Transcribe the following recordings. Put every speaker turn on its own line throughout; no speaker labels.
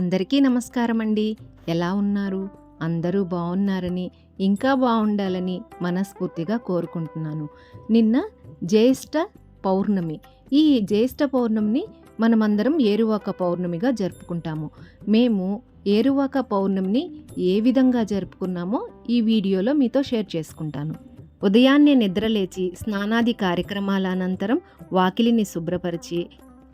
అందరికీ నమస్కారం అండి ఎలా ఉన్నారు? అందరూ బాగున్నారని ఇంకా బాగుండాలని మనస్ఫూర్తిగా కోరుకుంటున్నాను. నిన్న జ్యేష్ఠ పౌర్ణమి. ఈ జ్యేష్ఠ పౌర్ణమిని మనమందరం ఏరువాక పౌర్ణమిగా జరుపుకుంటాము. మేము ఏరువాక పౌర్ణమిని ఏ విధంగా జరుపుకున్నామో ఈ వీడియోలో మీతో షేర్ చేసుకుంటాను. ఉదయాన్నే నిద్రలేచి స్నానాది కార్యక్రమాల అనంతరం వాకిలిని శుభ్రపరిచి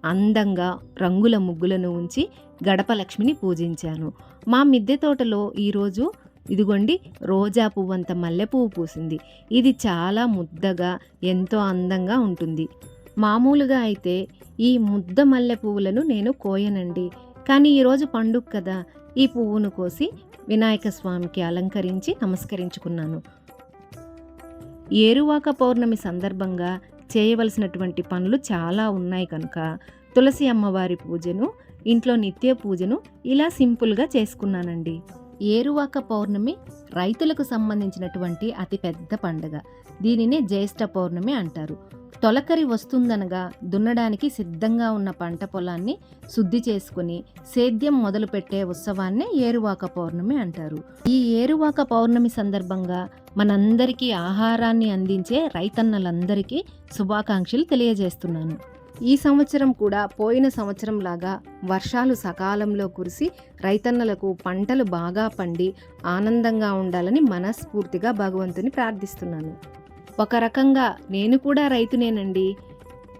అందంగా రంగుల ముగ్గులను ఉంచి గడపలక్ష్మిని పూజించాను. మా మిద్దె తోటలో ఈరోజు ఇదిగోండి రోజా పువ్వంత మల్లె పువ్వు పూసింది. ఇది చాలా ముద్దగా ఎంతో అందంగా ఉంటుంది. మామూలుగా అయితే ఈ ముద్ద మల్లె పువ్వులను నేను కోయనండి. కానీ ఈరోజు పండుగ కదా ఈ పువ్వును కోసి వినాయక స్వామికి అలంకరించి నమస్కరించుకున్నాను. ఏరువాక పౌర్ణమి సందర్భంగా చేయవలసినటువంటి పనులు చాలా ఉన్నాయి కనుక తులసి అమ్మవారి పూజను ఇంట్లో నిత్య పూజను ఇలా సింపుల్గా చేసుకున్నానండి. ఏరువాక పౌర్ణమి రైతులకు సంబంధించినటువంటి అతి పెద్ద పండగ. దీనినే జ్యేష్ఠ పౌర్ణమి అంటారు. తొలకరి వస్తుందనగా దున్నడానికి సిద్ధంగా ఉన్న పంట పొలాన్ని శుద్ధి చేసుకుని సేద్యం మొదలుపెట్టే ఉత్సవాన్నే ఏరువాక పౌర్ణమి అంటారు. ఈ ఏరువాక పౌర్ణమి సందర్భంగా మనందరికీ ఆహారాన్ని అందించే రైతన్నలందరికీ శుభాకాంక్షలు తెలియజేస్తున్నాను. ఈ సంవత్సరం కూడా పోయిన సంవత్సరం లాగా వర్షాలు సకాలంలో కురిసి రైతన్నలకు పంటలు బాగా పండి ఆనందంగా ఉండాలని మనస్ఫూర్తిగా భగవంతుని ప్రార్థిస్తున్నాను. ఒక రకంగా నేను కూడా రైతునేనండి.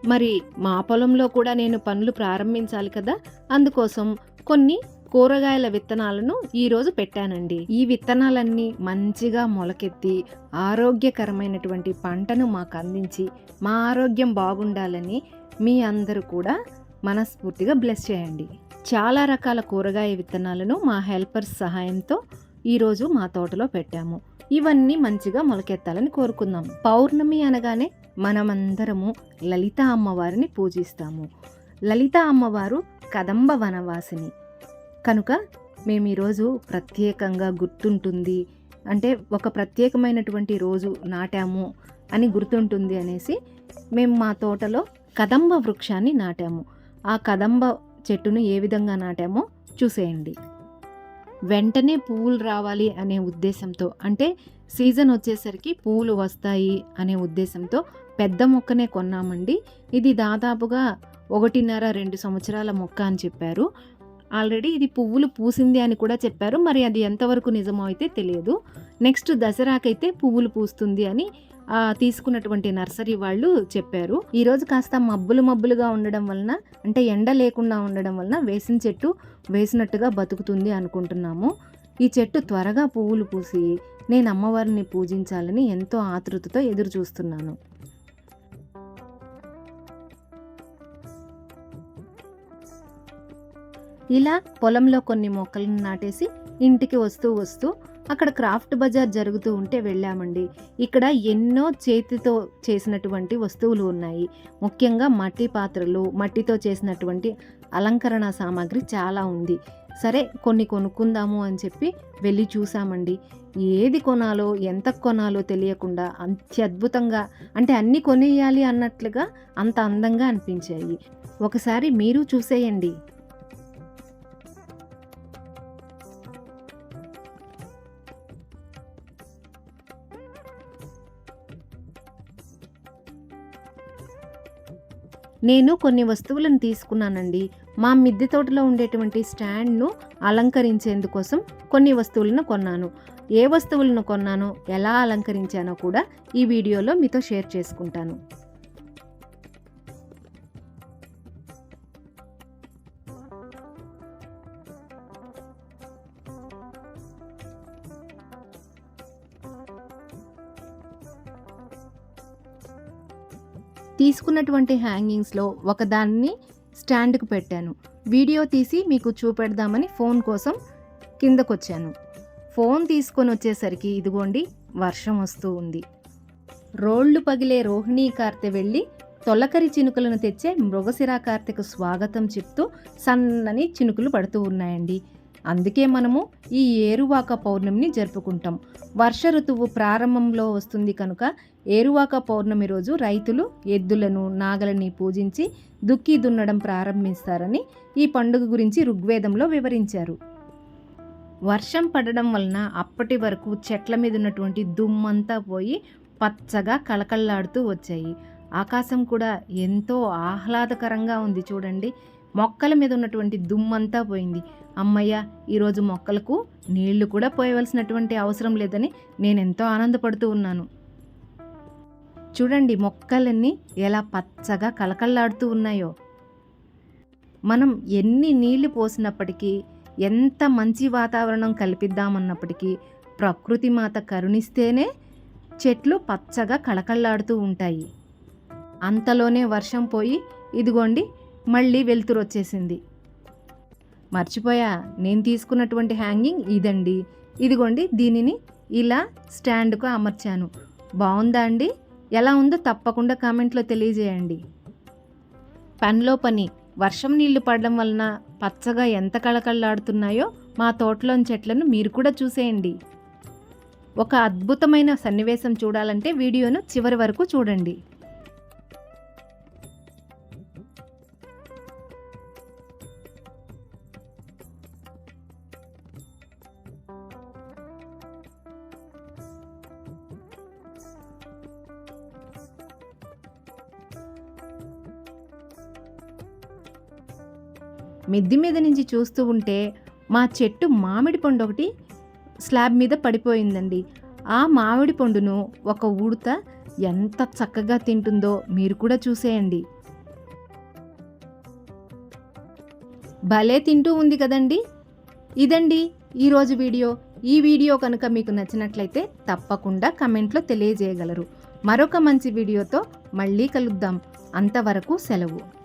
మరి మా పొలంలో కూడా నేను పనులు ప్రారంభించాలి కదా? అందుకోసం కొన్ని కూరగాయల విత్తనాలను ఈరోజు పెట్టానండి. ఈ విత్తనాలన్నీ మంచిగా మొలకెత్తి ఆరోగ్యకరమైనటువంటి పంటను మాకు అందించి మా ఆరోగ్యం బాగుండాలని మీ అందరూ కూడా మనస్ఫూర్తిగా బ్లెస్ చేయండి. చాలా రకాల కూరగాయ విత్తనాలను మా హెల్పర్స్ సహాయంతో ఈరోజు మా తోటలో పెట్టాము. ఇవన్నీ మంచిగా మొలకెత్తాలని కోరుకుందాం. పౌర్ణమి అనగానే మనమందరము లలిత అమ్మవారిని పూజిస్తాము. లలిత అమ్మవారు కదంబ వనవాసిని. కనుక మేము ఈరోజు ప్రత్యేకంగా గుర్తుంటుంది అంటే ఒక ప్రత్యేకమైనటువంటి రోజు నాటాము అని గుర్తుంటుంది అనేసి మేము మా తోటలో కదంబ వృక్షాన్ని నాటాము. ఆ కదంబ చెట్టును ఏ విధంగా నాటామో చూసేయండి. వెంటనే పువ్వులు రావాలి అనే ఉద్దేశంతో అంటే సీజన్ వచ్చేసరికి పువ్వులు వస్తాయి అనే ఉద్దేశంతో పెద్ద మొక్కనే కొన్నామండి. ఇది దాదాపుగా ఒకటిన్నర రెండు సంవత్సరాల మొక్క అని చెప్పారు. ఆల్రెడీ ఇది పువ్వులు పూసింది అని కూడా చెప్పారు. మరి అది ఎంతవరకు నిజమో అయితే తెలియదు. నెక్స్ట్ దసరాకైతే పువ్వులు పూస్తుంది అని తీసుకున్నటువంటి నర్సరీ వాళ్ళు చెప్పారు. ఈరోజు కాస్త మబ్బులు మబ్బులుగా ఉండడం వలన అంటే ఎండ లేకుండా ఉండడం వలన వేసిన చెట్టు వేసినట్టుగా బతుకుతుంది అనుకుంటున్నాము. ఈ చెట్టు త్వరగా పువ్వులు పూసి నేను అమ్మవారిని పూజించాలని ఎంతో ఆతృతతో ఎదురు చూస్తున్నాను. ఇలా పొలంలో కొన్ని మొక్కలను నాటేసి ఇంటికి వస్తూ వస్తూ అక్కడ క్రాఫ్ట్ బజార్ జరుగుతూ ఉంటే వెళ్ళామండి. ఇక్కడ ఎన్నో చేతితో చేసినటువంటి వస్తువులు ఉన్నాయి. ముఖ్యంగా మట్టి పాత్రలు మట్టితో చేసినటువంటి అలంకరణ సామాగ్రి చాలా ఉంది. సరే కొన్ని కొనుక్కుందాము అని చెప్పి వెళ్ళి చూసామండి. ఏది కొనాలో ఎంత కొనాలో తెలియకుండా అత్యద్భుతంగా అంటే అన్నీ కొనేయాలి అన్నట్లుగా అంత అందంగా అనిపించాయి. ఒకసారి మీరు చూసేయండి. నేను కొన్ని వస్తువులను తీసుకున్నానండి. మా మిద్దె తోటలో ఉండేటువంటి స్టాండ్ను అలంకరించేందుకోసం కొన్ని వస్తువులను కొన్నాను. ఏ వస్తువులను కొన్నానో ఎలా అలంకరించానో కూడా ఈ వీడియోలో మీతో షేర్ చేసుకుంటాను. తీసుకున్నటువంటి హ్యాంగింగ్స్లో ఒకదాన్ని స్టాండ్కు పెట్టాను. వీడియో తీసి మీకు చూపెడదామని ఫోన్ కోసం కిందకొచ్చాను. ఫోన్ తీసుకొని వచ్చేసరికి ఇదిగోండి వర్షం వస్తూ ఉంది. రోళ్ళు పగిలే రోహిణీ కార్తె వెళ్ళి తొలకరి చినుకులను తెచ్చే మృగశిరా కార్తెకు స్వాగతం చెప్తూ సన్నని చినుకులు పడుతూ ఉన్నాయండి. అందుకే మనము ఈ ఏరువాక పౌర్ణమిని జరుపుకుంటాం. వర్ష ఋతువు ప్రారంభంలో వస్తుంది కనుక ఏరువాక పౌర్ణమి రోజు రైతులు ఎద్దులను నాగలని పూజించి దుక్కి దున్నడం ప్రారంభిస్తారని ఈ పండుగ గురించి ఋగ్వేదంలో వివరించారు. వర్షం పడడం వలన అప్పటి వరకు చెట్ల మీద ఉన్నటువంటి దుమ్మంతా పోయి పచ్చగా కళకళలాడుతూ వచ్చాయి. ఆకాశం కూడా ఎంతో ఆహ్లాదకరంగా ఉంది చూడండి. మొక్కల మీద ఉన్నటువంటి దుమ్మంతా పోయింది. అమ్మయ్య ఈరోజు మొక్కలకు నీళ్ళు కూడా పోయవలసినటువంటి అవసరం లేదని నేను ఎంతో ఆనందపడుతూ ఉన్నాను. చూడండి మొక్కలన్నీ ఎలా పచ్చగా కలకల్లాడుతూ ఉన్నాయో. మనం ఎన్ని నీళ్ళు పోసినప్పటికీ ఎంత మంచి వాతావరణం కల్పిద్దామన్నప్పటికీ ప్రకృతి మాత కరుణిస్తేనే చెట్లు పచ్చగా కళకళలాడుతూ ఉంటాయి. అంతలోనే వర్షం పోయి ఇదిగోండి మళ్ళీ వెలుతురు వచ్చేసింది. మర్చిపోయా నేను తీసుకున్నటువంటి హ్యాంగింగ్ ఇదండి. ఇదిగోండి దీనిని ఇలా స్టాండ్కు అమర్చాను. బాగుందా అండి? ఎలా ఉందో తప్పకుండా కామెంట్లో తెలియజేయండి. పనిలో పని వర్షం నీళ్ళు పడడం వలన పచ్చగా ఎంత కళకళలాడుతున్నాయో మా తోటలోని చెట్లను మీరు కూడా చూసేయండి. ఒక అద్భుతమైన సన్నివేశం చూడాలంటే వీడియోను చివరి వరకు చూడండి. మిద్ది మీద నుంచి చూస్తూ ఉంటే మా చెట్టు మామిడి పండు ఒకటి స్లాబ్ మీద పడిపోయిందండి. ఆ మామిడి పండును ఒక ఉడత ఎంత చక్కగా తింటుందో మీరు కూడా చూసేయండి. భలే తింటూ ఉంది కదండి. ఇదండి ఈరోజు వీడియో. ఈ వీడియో కనుక మీకు నచ్చినట్లయితే తప్పకుండా కమెంట్లో తెలియజేయగలరు. మరొక మంచి వీడియోతో మళ్ళీ కలుద్దాం. అంతవరకు సెలవు.